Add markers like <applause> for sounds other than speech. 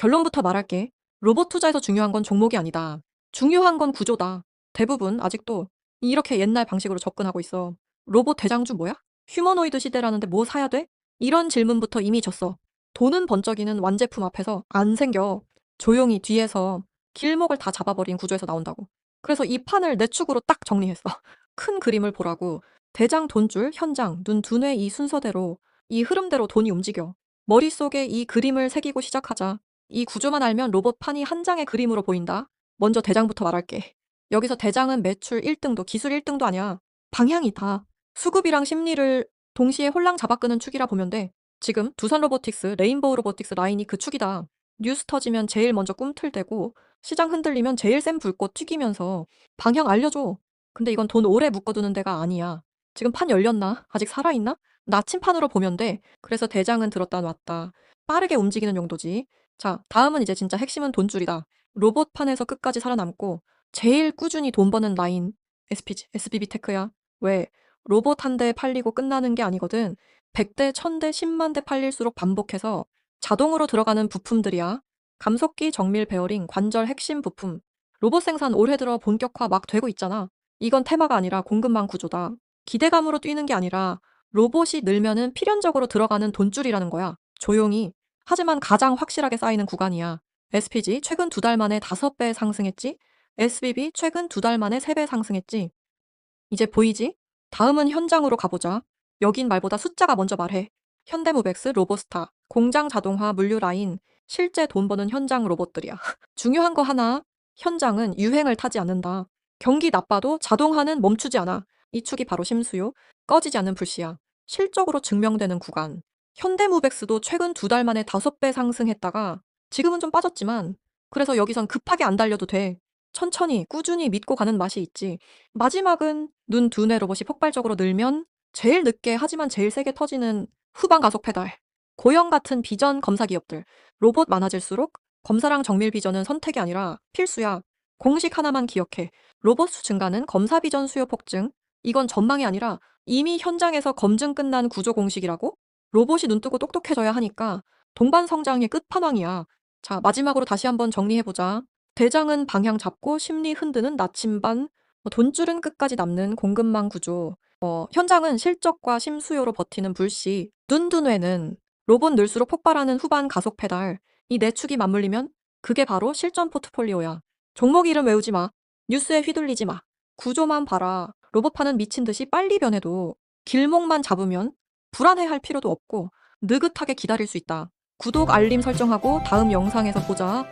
결론부터 말할게. 로봇 투자에서 중요한 건 종목이 아니다. 중요한 건 구조다. 대부분 아직도 이렇게 옛날 방식으로 접근하고 있어. 로봇 대장주 뭐야? 휴머노이드 시대라는데 뭐 사야 돼? 이런 질문부터 이미 졌어. 돈은 번쩍이는 완제품 앞에서 안 생겨. 조용히 뒤에서 길목을 다 잡아버린 구조에서 나온다고. 그래서 이 판을 내 축으로 딱 정리했어. <laughs> 큰 그림을 보라고. 대장 돈줄, 현장, 눈, 두뇌 이 순서대로 이 흐름대로 돈이 움직여. 머릿속에 이 그림을 새기고 시작하자. 이 구조만 알면 로봇판이 한 장의 그림으로 보인다. 먼저 대장부터 말할게. 여기서 대장은 매출 1등도 기술 1등도 아니야. 방향이 다. 수급이랑 심리를 동시에 홀랑 잡아끄는 축이라 보면 돼. 지금 두산 로보틱스, 레인보우 로보틱스 라인이 그 축이다. 뉴스 터지면 제일 먼저 꿈틀대고 시장 흔들리면 제일 센 불꽃 튀기면서 방향 알려줘. 근데 이건 돈 오래 묶어두는 데가 아니야. 지금 판 열렸나? 아직 살아있나? 나침판으로 보면 돼. 그래서 대장은 들었다 놨다. 빠르게 움직이는 용도지. 자, 다음은 이제 진짜 핵심은 돈줄이다. 로봇판에서 끝까지 살아남고 제일 꾸준히 돈 버는 라인 SPG, SBB 테크야. 왜? 로봇 한 대 팔리고 끝나는 게 아니거든. 100대, 1000대, 10만 대 팔릴수록 반복해서 자동으로 들어가는 부품들이야. 감속기, 정밀 베어링, 관절 핵심 부품. 로봇 생산 올해 들어 본격화 막 되고 있잖아. 이건 테마가 아니라 공급망 구조다. 기대감으로 뛰는 게 아니라 로봇이 늘면은 필연적으로 들어가는 돈줄이라는 거야. 조용히. 하지만 가장 확실하게 쌓이는 구간이야. SPG 최근 두 달 만에 다섯 배 상승했지? SBB 최근 두 달 만에 세배 상승했지? 이제 보이지? 다음은 현장으로 가보자. 여긴 말보다 숫자가 먼저 말해. 현대무백스, 로보스타, 공장 자동화, 물류 라인, 실제 돈 버는 현장 로봇들이야. <laughs> 중요한 거 하나, 현장은 유행을 타지 않는다. 경기 나빠도 자동화는 멈추지 않아. 이 축이 바로 심수요. 꺼지지 않는 불씨야. 실적으로 증명되는 구간. 현대무백스도 최근 두 달 만에 다섯 배 상승했다가 지금은 좀 빠졌지만 그래서 여기선 급하게 안 달려도 돼. 천천히 꾸준히 믿고 가는 맛이 있지. 마지막은 눈 두뇌 로봇이 폭발적으로 늘면 제일 늦게 하지만 제일 세게 터지는 후방 가속 페달. 고형 같은 비전 검사 기업들. 로봇 많아질수록 검사랑 정밀 비전은 선택이 아니라 필수야. 공식 하나만 기억해. 로봇 수 증가는 검사 비전 수요 폭증. 이건 전망이 아니라 이미 현장에서 검증 끝난 구조 공식이라고? 로봇이 눈 뜨고 똑똑해져야 하니까 동반 성장의 끝판왕이야. 자, 마지막으로 다시 한번 정리해보자. 대장은 방향 잡고 심리 흔드는 나침반, 뭐 돈줄은 끝까지 남는 공급망 구조, 어, 현장은 실적과 심수요로 버티는 불씨, 눈두뇌는 로봇 늘수록 폭발하는 후반 가속 페달, 이 네 축이 맞물리면 그게 바로 실전 포트폴리오야. 종목 이름 외우지 마. 뉴스에 휘둘리지 마. 구조만 봐라. 로봇파는 미친 듯이 빨리 변해도 길목만 잡으면 불안해할 필요도 없고 느긋하게 기다릴 수 있다. 구독 알림 설정하고 다음 영상에서 보자.